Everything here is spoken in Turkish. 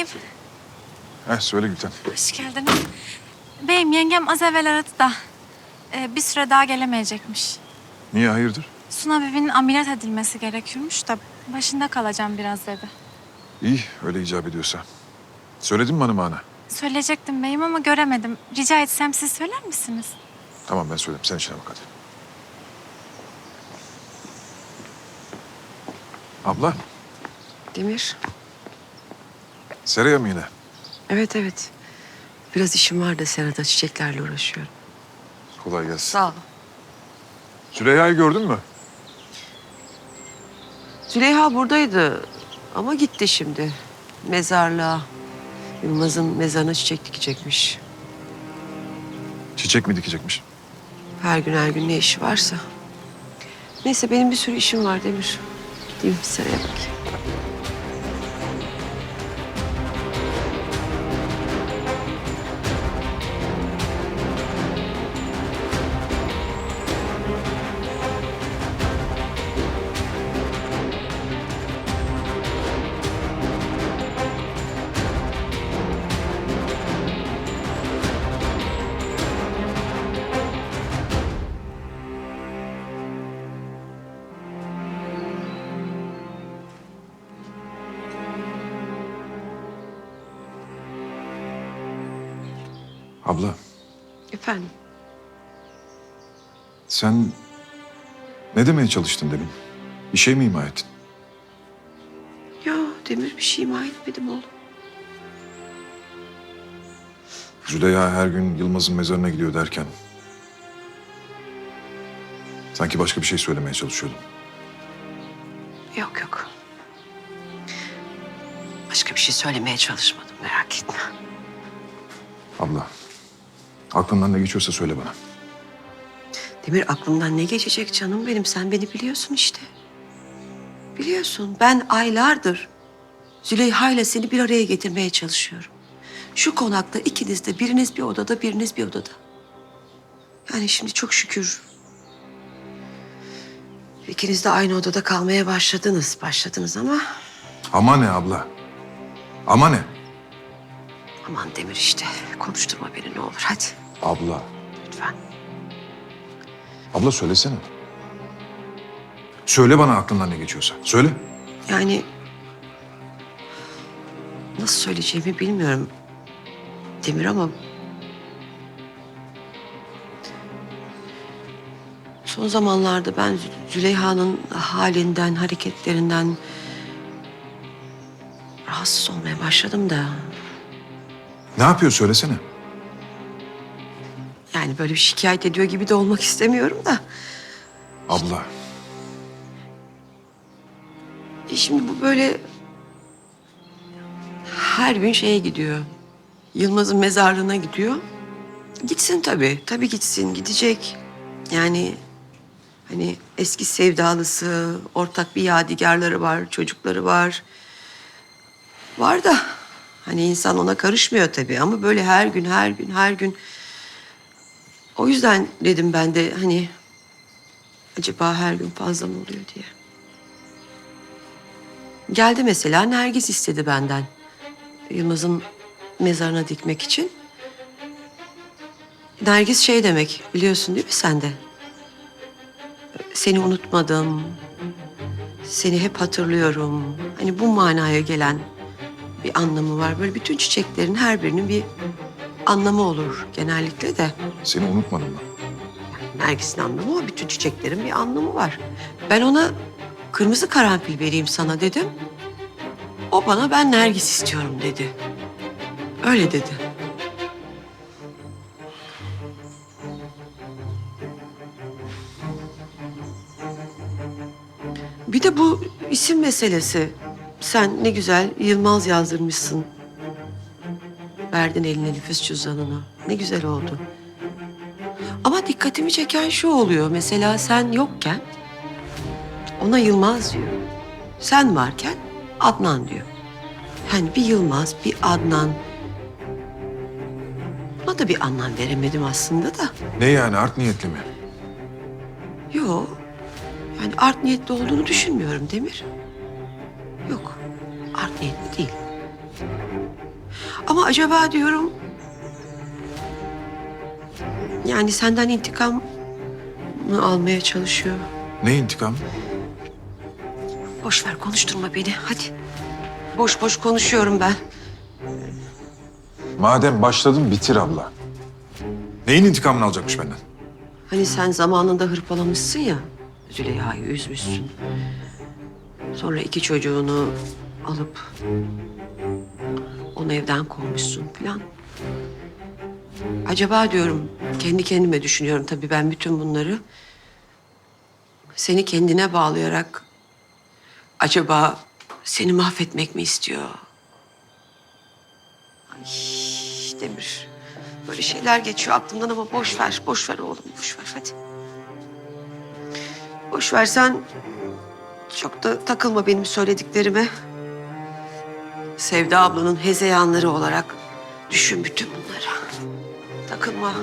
Beyim, Heh, söyle Gülten. hoş geldiniz. Beyim, yengem az evvel aradı da e, bir süre daha gelemeyecekmiş. Niye hayırdır? Suna Bibi'nin ameliyat edilmesi gerekiyormuş da başında kalacağım biraz dedi. İyi öyle icap ediyorsa. Söyledin mi hanıma ana? Söyleyecektim beyim ama göremedim. Rica etsem siz söyler misiniz? Tamam ben söyledim. Sen işine bak hadi. Abla, Demir. Seraya mı yine? Evet evet. Biraz işim var da Serada çiçeklerle uğraşıyorum. Kolay gelsin. Sağ ol. Süreyya'yı gördün mü? Züleyha buradaydı ama gitti şimdi. Mezarlığa. Yılmaz'ın mezarına çiçek dikecekmiş. Çiçek mi dikecekmiş? Her gün her gün ne işi varsa. Neyse benim bir sürü işim var Demir. Gideyim Seraya bakayım. Abla, Efendim? sen ne demeye çalıştın demin? Bir şey mi ima ettin? Ya Demir bir şey ima etmedim oğlum. Züleyha her gün Yılmaz'ın mezarına gidiyor derken... Sanki başka bir şey söylemeye çalışıyordum. Yok yok. Başka bir şey söylemeye çalışmadım merak etme. Abla, aklından ne geçiyorsa söyle bana. Demir aklımdan ne geçecek canım benim? Sen beni biliyorsun işte. Biliyorsun ben aylardır Züleyha ile seni bir araya getirmeye çalışıyorum. Şu konakta ikiniz de biriniz bir odada biriniz bir odada. Yani şimdi çok şükür ikiniz de aynı odada kalmaya başladınız. Başladınız ama Ama ne abla? Ama ne? aman Demir işte konuşturma beni ne olur hadi Abla. lütfen. Abla söylesene. Söyle bana aklından ne geçiyorsa. Söyle. Yani nasıl söyleyeceğimi bilmiyorum Demir ama son zamanlarda ben Zü- Züleyha'nın halinden, hareketlerinden rahatsız olmaya başladım da. Ne yapıyor söylesene. Yani böyle bir şikayet ediyor gibi de olmak istemiyorum da. Abla. E Şimdi bu böyle her gün şeye gidiyor. Yılmaz'ın mezarlığına gidiyor. Gitsin tabii. Tabii gitsin. Gidecek. Yani hani eski sevdalısı, ortak bir yadigarları var, çocukları var. Var da hani insan ona karışmıyor tabii ama böyle her gün, her gün, her gün. O yüzden dedim ben de hani acaba her gün fazla mı oluyor diye. Geldi mesela Nergis istedi benden. Yılmaz'ın mezarına dikmek için. Nergis şey demek biliyorsun değil mi sen de? Seni unutmadım. Seni hep hatırlıyorum. Hani bu manaya gelen bir anlamı var. Böyle bütün çiçeklerin her birinin bir anlamı olur genellikle de. Seni unutmadım ben. Nergis'in anlamı o. Bütün çiçeklerin bir anlamı var. Ben ona kırmızı karanfil vereyim sana dedim. O bana ben Nergis istiyorum dedi. Öyle dedi. Bir de bu isim meselesi. Sen ne güzel Yılmaz yazdırmışsın. Verdin eline nüfus cüzdanını. Ne güzel oldu. Ama dikkatimi çeken şu oluyor. Mesela sen yokken ona Yılmaz diyor. Sen varken Adnan diyor. Yani bir Yılmaz, bir Adnan. Buna da bir anlam veremedim aslında da. Ne yani art niyetli mi? Yok. Yani art niyetli olduğunu düşünmüyorum Demir. Ama acaba diyorum... Yani senden intikam mı almaya çalışıyor? Ne intikam? Boş ver konuşturma beni hadi. Boş boş konuşuyorum ben. Madem başladın bitir abla. Neyin intikamını alacakmış benden? Hani sen zamanında hırpalamışsın ya. Züleyha'yı üzmüşsün. Sonra iki çocuğunu alıp onu evden kovmuşsun falan. Acaba diyorum kendi kendime düşünüyorum tabii ben bütün bunları. Seni kendine bağlayarak acaba seni mahvetmek mi istiyor? Ay Demir. Böyle şeyler geçiyor aklımdan ama boş ver, boş ver oğlum, boş ver hadi. Boş ver sen çok da takılma benim söylediklerime. Sevda ablanın hezeyanları olarak düşün bütün bunları. Takılma.